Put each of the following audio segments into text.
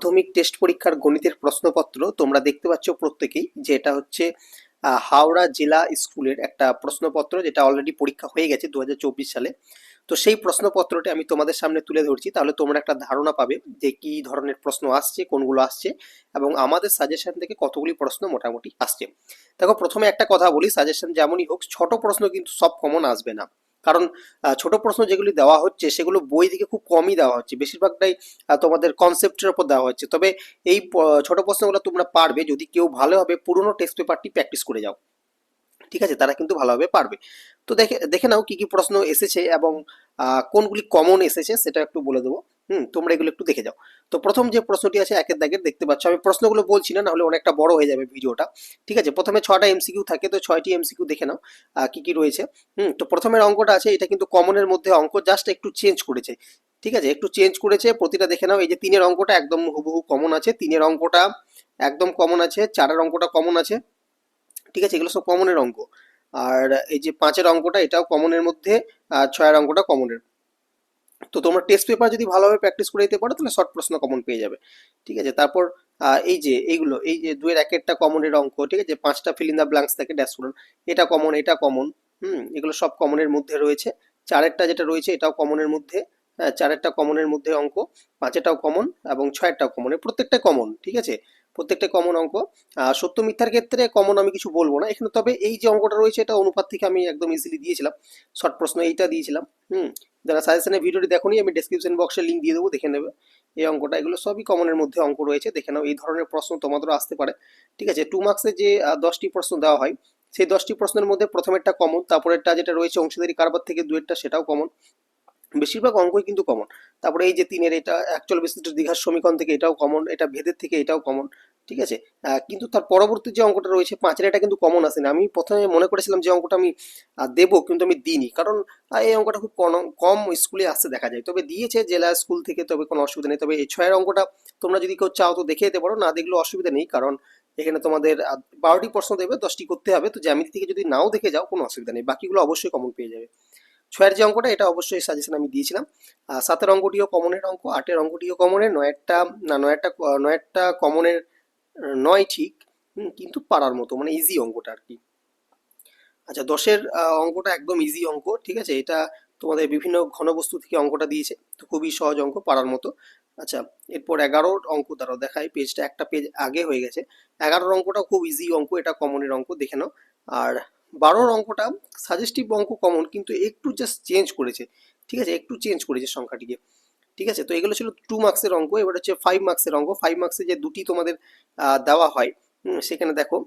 মাধ্যমিক টেস্ট পরীক্ষার গণিতের প্রশ্নপত্র তোমরা দেখতে পাচ্ছ প্রত্যেকেই যে এটা হচ্ছে হাওড়া জেলা স্কুলের একটা প্রশ্নপত্র যেটা অলরেডি পরীক্ষা হয়ে গেছে দু হাজার চব্বিশ সালে। তো সেই প্রশ্নপত্রটি আমি তোমাদের সামনে তুলে ধরছি, তাহলে তোমরা একটা ধারণা পাবে যে কি ধরনের প্রশ্ন আসছে, কোনগুলো আসছে, এবং আমাদের সাজেশন থেকে কতগুলি প্রশ্ন মোটামুটি আসছে। দেখো, প্রথমে একটা কথা বলি সাজেশন যেমনই হোক, ছোট প্রশ্ন কিন্তু সব কমন আসবে না। কারণ ছোট প্রশ্ন যেগুলি দেওয়া হচ্ছে সেগুলো বই থেকে খুব কমই দেওয়া হচ্ছে। বেশিরভাগটাই তোমাদের কনসেপ্টের ওপর দেওয়া হচ্ছে। তবে এই ছোট প্রশ্নগুলো তোমরা পারবে যদি কেউ ভালোভাবে পুরনো টেস্ট পেপারটি প্র্যাকটিস করে যাও। ঠিক আছে? তারা কিন্তু ভালোভাবে পারবে। তো দেখে দেখে নাও কি কি প্রশ্ন এসেছে এবং কোনগুলি কমন এসেছে সেটা একটু বলে দেবো। হুম, তোমরা এগুলো একটু দেখে যাও। তো প্রথম যে প্রশ্নটি আছে, একের দাগের দেখতে পাচ্ছ। আমি প্রশ্নগুলো বলছি না, নাহলে অনেকটা বড় হয়ে যাবে ভিডিওটা। ঠিক আছে, প্রথমে ছটা এমসিকিউ থাকে, তো ছয়টি এমসিকিউ দেখে নাও কি কি রয়েছে। হুম, তো প্রথমের অঙ্কটা আছে, এটা কিন্তু কমনের মধ্যে অঙ্ক, জাস্ট একটু চেঞ্জ করেছে। ঠিক আছে, একটু চেঞ্জ করেছে, প্রতিটা দেখে নাও, এই যে তিনের অঙ্কটা একদম হুবহু কমন আছে, তিনের অঙ্কটা একদম কমন আছে, চারের অঙ্কটা কমন আছে। ঠিক আছে, এগুলো সব কমনের অঙ্ক। আর এই যে পাঁচের অঙ্কটা, এটাও কমনের মধ্যে, আর ছয়ের অঙ্কটা কমনের। তো তোমরা টেস্ট পেপার যদি ভালোভাবে প্র্যাকটিস করে দিতে পারো, তাহলে শর্ট প্রশ্ন কমন পেয়ে যাবে। ঠিক আছে? তারপর এই যে, এইগুলো, এই যে দুয়ের এক একটা কমনের অঙ্ক, ঠিক আছে? পাঁচটা ফিল ইন দ্য ব্ল্যাঙ্কস থাকে ড্যাশ করুন। এটা কমন এটা কমন হুম? এগুলো সব কমনের মধ্যে রয়েছে। চারেরটা যেটা রয়েছে, এটাও কমনের মধ্যে হ্যাঁ চারেরটা কমনের মধ্যে অঙ্ক, পাঁচেরটাও কমন এবং ছয়েরটাও কমন প্রত্যেকটা কমন ঠিক আছে? প্রত্যেকটা কমন অঙ্ক। সত্য মিথ্যার ক্ষেত্রে কমন আমি কিছু বলব না, এখানে তবে এই যে অঙ্কটা রয়েছে, এটা অনুপাত থেকে আমি একদম ইজিলি দিয়েছিলাম। শর্ট প্রশ্ন এইটা দিয়েছিলাম, হুম? যারা সাজেশনের ভিডিওটি দেখোনি, আমি ডেসক্রিপশন বক্সে লিঙ্ক দিয়ে দেবো, দেখে নেবে। এই অঙ্কটা, এগুলো সবই কমনের মধ্যে অঙ্ক রয়েছে, দেখে নাও, এই ধরনের প্রশ্ন তোমাদেরও আসতে পারে। ঠিক আছে টু মার্কসে যে দশটি প্রশ্ন দেওয়া হয়, সেই দশটি প্রশ্নের মধ্যে প্রথমেরটা কমন তারপরেরটা যেটা রয়েছে অংশীদারি কারবার থেকে দুয়েরটা সেটাও কমন বেশিরভাগ অঙ্কই কিন্তু কমন তারপরে এই যে তিনের, এটা অ্যাকচুয়াল বিশিষ্ট দীঘার সমীকরণ থেকে এটাও কমন এটা ভেদের থেকে এটাও কমন ঠিক আছে? কিন্তু তার পরবর্তী যে অঙ্কটা রয়েছে, পাঁচের এটা কিন্তু কমন আসেনি। আমি প্রথমে মনে করেছিলাম যে অঙ্কটা আমি দেবো, কিন্তু আমি দিইনি। কারণ এই অঙ্কটা খুব কম- স্কুলে আসতে দেখা যায়। তবে দিয়েছে জেলা স্কুল থেকে, তবে কোনো অসুবিধা নেই। তবে এই ছয়ের অঙ্কটা তোমরা যদি কেউ চাও তো দেখে যেতে পারো। না দেখলেও অসুবিধা নেই, কারণ এখানে তোমাদের বারোটি প্রশ্ন দেবে, দশটি করতে হবে। তো জ্যামিতি থেকে যদি নাও দেখে যাও, কোনো অসুবিধা নেই। বাকিগুলো অবশ্যই কমন পেয়ে যাবে। ছয়ের যে অঙ্কটা, এটা অবশ্যই সাজেশন আমি দিয়েছিলাম। সাতের অঙ্কটিও কমনের অঙ্ক, আটের অঙ্কটিও কমনের নয়েরটা, না, নয়েরটা নয়েরটা কমনের নয় ঠিক কিন্তু পারার মতো মানে ইজি অঙ্কটা আর কি আচ্ছা দশের অঙ্কটা একদম ইজি অঙ্ক, ঠিক আছে? এটা তোমাদের বিভিন্ন ঘনবস্তু থেকে অঙ্কটা দিয়েছে, তো খুবই সহজ অঙ্ক পারার মতো। আচ্ছা এরপর এগারোর অঙ্ক দ্বারা দেখায় পেজটা একটা পেজ আগে হয়ে গেছে। এগারোর অঙ্কটা খুব ইজি অঙ্ক, এটা কমনের অঙ্ক, দেখে নাও। আর বারোর অঙ্কটা সাজেস্টিভ অঙ্ক কমন কিন্তু একটু জাস্ট চেঞ্জ করেছে, ঠিক আছে? একটু চেঞ্জ করেছে সংখ্যাটিকে। ঠিক আছে? তো এগুলো ছিল টু মার্কসের অঙ্ক, এবার হচ্ছে ফাইভ মার্কসের অঙ্ক। ফাইভ মার্কসে যে দুটি তোমাদের দেওয়া হয় সেখানে দেখো,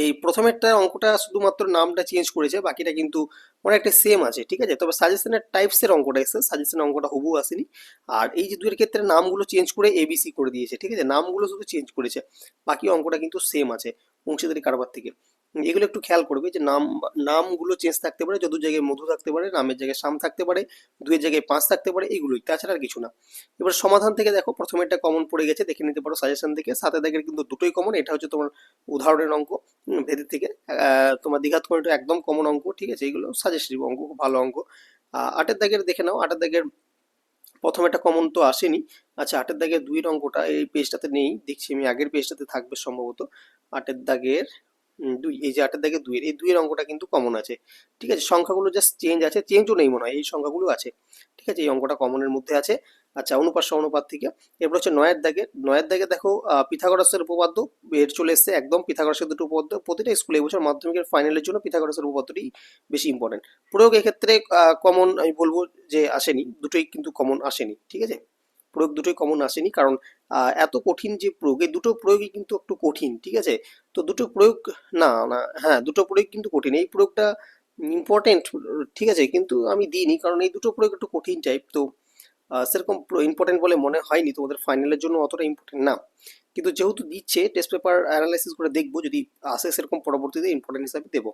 এই প্রথমেরটা অঙ্কটা শুধুমাত্র নামটা চেঞ্জ করেছে, বাকিটা কিন্তু অনেকটা সেম আছে, ঠিক আছে? তবে সাজেশনের টাইপসের অঙ্কটা এসেছে সাজেশনের অঙ্কটা হুবু আসেনি। আর এই যে দুইয়ের ক্ষেত্রে নামগুলো চেঞ্জ করে এবিসি করে দিয়েছে, ঠিক আছে? নামগুলো শুধু চেঞ্জ করেছে, বাকি অঙ্কটা কিন্তু সেম আছে, অংশীদারি কারবার থেকে। এগুলো একটু খেয়াল করবে যে নাম, নামগুলো চেঞ্জ থাকতে পারে, যত জায়গায় মধু থাকতে পারে, নামের জায়গায় সাম থাকতে পারে, দুয়ের জায়গায় পাঁচ থাকতে পারে, এগুলোই। তাছাড়া আর কিছু না। এবার সমাধান থেকে দেখো, প্রথমে একটা কমন পড়ে গেছে, দেখে নিতে পারো সাজেশন থেকে। সাথে দেখে কিন্তু দুটোই কমন এটা হচ্ছে তোমার উদাহরণের অঙ্ক ভেদের থেকে। তোমার দ্বিঘাত কোণটা একদম কমন অঙ্ক, ঠিক আছে? এগুলো সাজেস্টিভ অঙ্ক, খুব ভালো অঙ্ক। আটের দাগের দেখে নাও, আটের দাগের প্রথম একটা কমন তো আসেনি। আচ্ছা আটের দাগের দুই অঙ্কটা এই পেজটাতে নেই, দেখছি আমি আগের পেজটাতে থাকবে সম্ভবত। আটের দাগের দুই, এই যে আটের দাগের দুইয়ের, এই দুইয়ের অঙ্কটা কিন্তু কমন আছে। ঠিক আছে, সংখ্যাগুলো জাস্ট চেঞ্জ আছে চেঞ্জও নেই মনে হয়, এই সংখ্যাগুলো আছে। ঠিক আছে, এই অঙ্কটা কমনের মধ্যে আছে। আচ্ছা অনুপাত অনুপাত থেকে, এরপর হচ্ছে নয়ের দাগে নয়ের দাগে দেখো পিথাগোরাসের উপপাদ্য এর চলে এসেছে একদম, পিথাগোরাসের দুটো উপপাদ্য, প্রতিটা স্কুলে এবছর মাধ্যমিকের ফাইনালের জন্য পিথাগোরাসের উপপাদ্যটি বেশি ইম্পর্টেন্ট প্রয়োগ এক্ষেত্রে কমন আমি বলব যে আসেনি, দুটোই কিন্তু কমন আসেনি, ঠিক আছে? প্রয়োগ দুটোই কমন আসেনি। কারণ এত কঠিন যে প্রয়োগ এই দুটো প্রয়োগই কিন্তু একটু কঠিন, ঠিক আছে? তো দুটো প্রয়োগ, না না হ্যাঁ দুটো প্রয়োগ কিন্তু কঠিন। এই প্রয়োগটা ইম্পর্টেন্ট ঠিক আছে, কিন্তু আমি দিইনি, কারণ এই দুটো প্রয়োগ একটু কঠিন টাইপ তো সেরকম ইম্পর্টেন্ট বলে মনে হয়নি। তোমাদের ফাইনালের জন্য অতটা ইম্পর্টেন্ট না। কিন্তু যেহেতু দিচ্ছে টেস্ট পেপার অ্যানালাইসিস করে দেখব, যদি আসে সেরকম পরবর্তীতে ইম্পর্টেন্ট হিসাবে দেবো।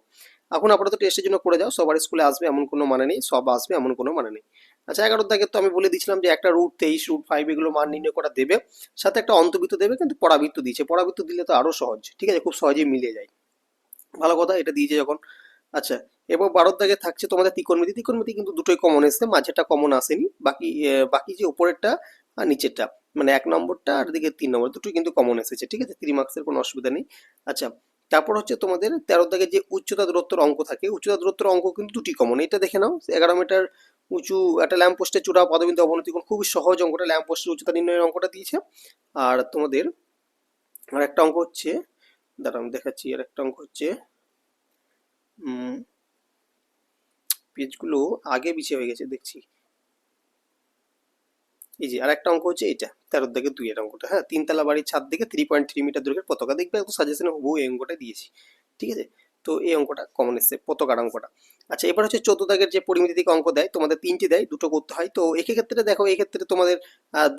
এখন আপাতত টেস্টের জন্য করে যাও, সবার স্কুলে আসবে, এমন কোনো মানে নেই, সব আসবে, এমন কোনো মানে নেই। আচ্ছা এগারো দাগে তো আমি বলে দিয়েছিলাম যে একটা রুট তেইশ রুট ফাইভ এগুলো মান নির্ণয় করা দেবে। সাথে একটা অন্তর্বৃত্ত দেবে, কিন্তু পরাবৃত্ত দিয়েছে। পরাবৃত্ত দিলে তো আরও সহজ। ঠিক আছে, খুব সহজেই মিলে যায়। ভালো কথা, এটা দিয়েছে যখন। আচ্ছা এবং বারোর দাগে থাকছে তোমাদের ত্রিকোণমিতি। ত্রিকোণমিতি কিন্তু দুটোই কমন এসছে মাঝেটা কমন আসেনি। বাকি বাকি যে উপরেরটা আর নিচেরটা মানে এক নম্বরটা আর দিকে তিন নম্বর, দুটোই কিন্তু কমন এসেছে। ঠিক আছে থ্রি মার্কসের কোনো অসুবিধা নেই। আচ্ছা তারপর হচ্ছে তোমাদের তেরো দাগে যে উচ্চতা দূরত্বর অঙ্ক থাকে, উচ্চতা দূরত্বর অঙ্ক কিন্তু দুটি কমন এটা দেখে নাও, এগারো মিটার উঁচু একটা ল্যাম্প পোস্টের চূড়া পদবিন্দু অবনতি কোণ, খুবই সহজ অঙ্কটা ল্যাম্প পোস্টের উচ্চতা নির্ণয়ের অঙ্কটা দিয়েছে। আর তোমাদের আর একটা অঙ্ক হচ্ছে দাঁড়া আমি দেখাচ্ছি, আর একটা অঙ্ক হচ্ছে পেজগুলো আগে পিছিয়ে হয়ে গেছে, দেখছি। এই যে আর একটা অঙ্ক হচ্ছে এটা তেরোর দিকে দুই এর অঙ্কটা হ্যাঁ? তিনতলা বাড়ির ছাদ থেকে থ্রি পয়েন্ট থ্রি মিটার দৈর্ঘ্যের পতাকা দেখবে একটু সাজেশনে হবু এই অঙ্কটা দিয়েছি, ঠিক আছে? তো এই অঙ্কটা কমন এসছে, পতাকার অঙ্কটা। আচ্ছা এবার হচ্ছে চোদ্দ দাগের যে পরিমিতি থেকে অঙ্ক দেয়, তোমাদের তিনটি দেয়, দুটো করতে হয়, তো এক্ষেত্রে দেখো ক্ষেত্রে তোমাদের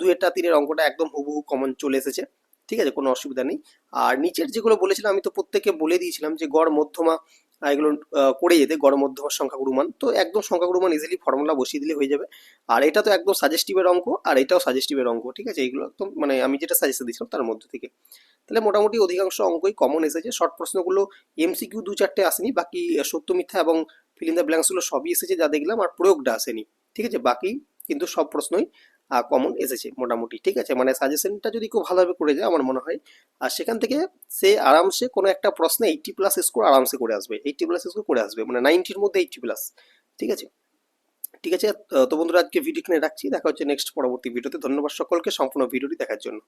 দুইটা তিনের অঙ্কটা একদম হুবহু কমন চলে এসেছে, ঠিক আছে? কোনো অসুবিধা নেই। আর নিচের যেগুলো বলেছিলাম, আমি তো প্রত্যেকে বলে দিয়েছিলাম যে গড় মধ্যমা এগুলো করে যেতে গড় মধ্যমার সংখ্যাগুরু মান তো একদম সংখ্যাগুরু মান ইজিলি ফর্মুলা বসিয়ে দিলে হয়ে যাবে। আর এটা তো একদম সাজেস্টিভের অঙ্ক, আর এটাও সাজেস্টিভের অঙ্ক, ঠিক আছে? এইগুলো একদম মানে আমি যেটা সাজেস্ট দিয়েছিলাম তার মধ্যে থেকে। তাহলে মোটামুটি অধিকাংশ অঙ্কই কমন এসেছে। শর্ট প্রশ্নগুলো এমসিকিউ দু চারটে আসেনি, বাকি সত্য, মিথ্যা এবং ফিল দ্য ব্ল্যাঙ্কসগুলো সবই এসেছে যা দেখলাম, আর প্রয়োগটা আসেনি, ঠিক আছে? বাকি কিন্তু সব প্রশ্নই কমন এসেছে মোটামুটি, ঠিক আছে? মানে সাজেশনটা যদি খুব ভালোভাবে করে যায় আমার মনে হয়, আর সেখান থেকে সে আরামসে কোনো একটা প্রশ্নে এইটটি প্লাস স্কোর আরামসে করে আসবে এইটটি প্লাস স্কোর করে আসবে মানে নাইনটির মধ্যে এইটটি প্লাস ঠিক আছে? ঠিক আছে? তো বন্ধুরা, আজকে ভিডিও এখানে রাখছি, দেখা হচ্ছে নেক্সট পরবর্তী ভিডিওতে ধন্যবাদ সকলকে, সম্পূর্ণ ভিডিওটি দেখার জন্য।